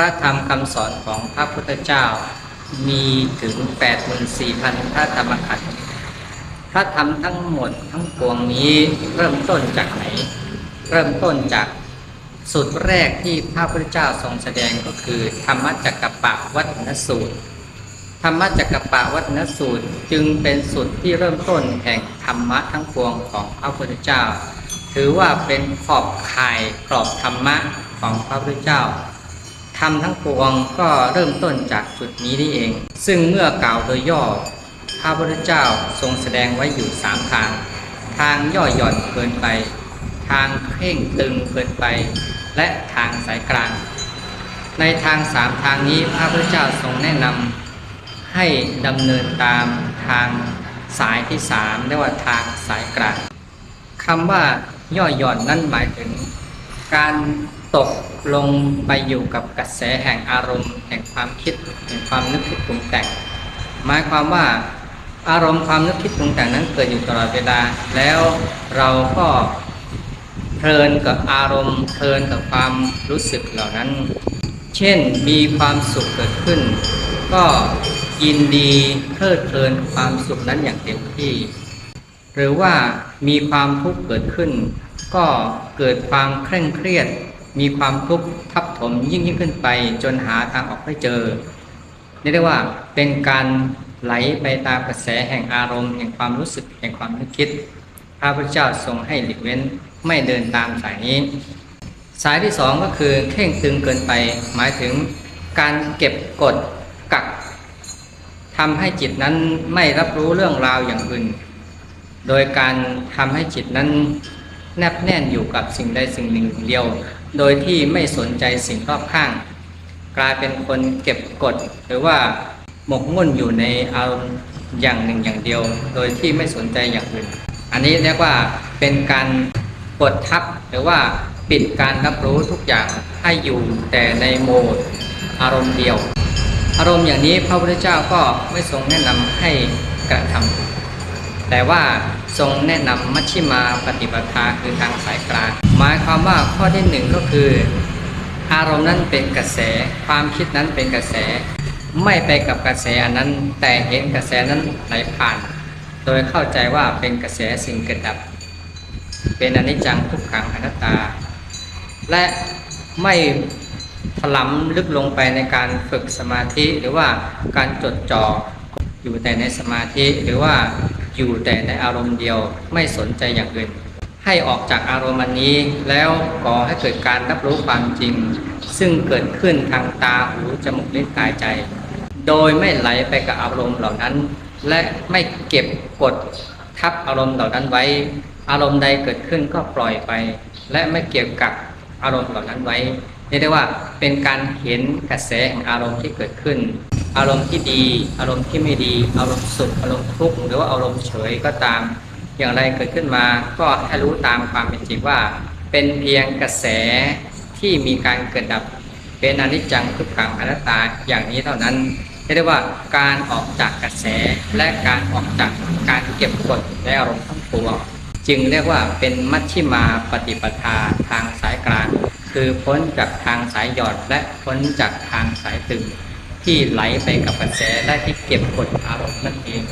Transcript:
ระธรรมคำสอนของพระพุทธเจ้า มีถึง84,000พระธรรมขันธ์พระธรรมทั้งหมดทั้งปวงนี้เริ่มต้นจากไหน เริ่มต้นจากสุดแรกที่พระพุทธเจ้าทรงแสดงก็คือ ธรรมจักรปะวัฒนสูตร ธรรมจักรปะวัฒนสูตรจึงเป็นสุดที่เริ่มต้นแห่งธรรมะทั้งปวงของพระพุทธเจ้า ถือว่าเป็นขอบข่ายกรอบธรรมะของพระพุทธเจ้า ธรรมทั้งปวงก็เริ่มต้นจากจุดนี้นี่เอง ซึ่งเมื่อกล่าวโดยย่อ พระพุทธเจ้าทรงแสดงไว้อยู่สามทาง ทางย่อหย่อนเกินไป ทางเคร่งตึงเกินไป และทางสายกลาง ในทางสามทางนี้พระพุทธเจ้าทรงแนะนำให้ดำเนินตามทางสายที่สามเรียกว่าทางสายกลางคำว่าย่อหย่อนนั่นหมายถึง การตกลงไปอยู่กับกระแสแห่งอารมณ์ แห่งความคิดแห่งความนึกคิดปรุงแต่ง หมายความว่าอารมณ์ความนึกคิดปรุงแต่งนั้นเกิดอยู่ตลอดเวลา แล้วเราก็เพลินกับอารมณ์เพลินกับความรู้สึกเหล่านั้น เช่นมีความสุขเกิดขึ้น ก็ยินดีเพลิดเพลินความสุขนั้นอย่างเต็มที่ หรือว่ามีความทุกข์เกิดขึ้น ก็เกิดความเคร่งเครียด มีความทุกข์ทับถมยิ่งยิ่งขึ้นไป จนหาทางออกไม่เจอนี่เรียกว่าเป็นการไหลไปตามกระแสแห่งอารมณ์ แห่งความรู้สึกแห่งความนึกคิด พระพุทธเจ้าทรงให้หลีกเว้นไม่เดินตามสายนี้ สายที่สองก็คือเข่งตึงเกินไป หมายถึงการเก็บกดกักทำให้จิตนั้นไม่รับรู้เรื่องราวอย่างอื่น โดยการทำให้จิตนั้น แนบแน่นอยู่กับสิ่งใดสิ่งหนึ่งเดียว โดยที่ไม่สนใจสิ่งรอบข้าง กลายเป็นคนเก็บกดหรือว่าหมกมุ่นอยู่ในอารมณ์อย่างหนึ่งอย่างเดียว โดยที่ไม่สนใจอย่างอื่น อันนี้เรียกว่าเป็นการกดทับหรือว่าปิดการรับรู้ทุกอย่างให้อยู่แต่ในโหมดอารมณ์เดียว อารมณ์อย่างนี้พระพุทธเจ้าก็ไม่ทรงแนะนำให้กระทำแต่ว่าทรงแนะนำมัชฌิมาปฏิปทา ความว่าข้อที่หนึ่งก็คือ อารมณ์นั้นเป็นกระแส ความคิดนั้นเป็นกระแส ไม่ไปกับกระแสอันนั้น แต่เห็นกระแสนั้นไหลผ่าน โดยเข้าใจว่าเป็นกระแสสิ่งเกิดดับ เป็นอนิจจังทุกขังอนัตตา และไม่ถลำลึกลงไปในการฝึกสมาธิหรือว่าการจดจ่ออยู่แต่ในสมาธิหรือว่าอยู่แต่ในอารมณ์เดียวไม่สนใจอย่างอื่น ให้ออกจากอารมณ์อันนี้ แล้วก่อให้เกิดการรับรู้ความจริง ซึ่งเกิดขึ้นทางตาหูจมูกลิ้นกายใจ โดยไม่ไหลไปกับอารมณ์เหล่านั้น และไม่เก็บกดทับอารมณ์เหล่านั้นไว้ อารมณ์ใดเกิดขึ้นก็ปล่อยไป และไม่เกี่ยวกับอารมณ์เหล่านั้นไว้เรียกได้ว่าเป็นการเห็นกระแสแห่งอารมณ์ที่เกิดขึ้น อารมณ์ที่ดี อารมณ์ที่ไม่ดี อารมณ์สุขอารมณ์ทุกข์หรือว่าอารมณ์เฉยก็ตาม อย่างไรเกิดขึ้นมาก็ให้รู้ตามความเป็นจริงว่า เป็นเพียงกระแสที่มีการเกิดดับเป็นอนิจจังทุกขังอนัตตาอย่างนี้เท่านั้นเรียกได้ว่าการออกจากกระแสและการออกจากการเก็บกดในอารมณ์ทั้งปวงจึงเรียกว่าเป็นมัชฌิมาปฏิปทาทางสายกลาง คือพ้นจากทางสายหยอดและพ้นจากทางสายตึง ที่ไหลไปกับกระแสและที่เก็บกดอารมณ์นั่นเอง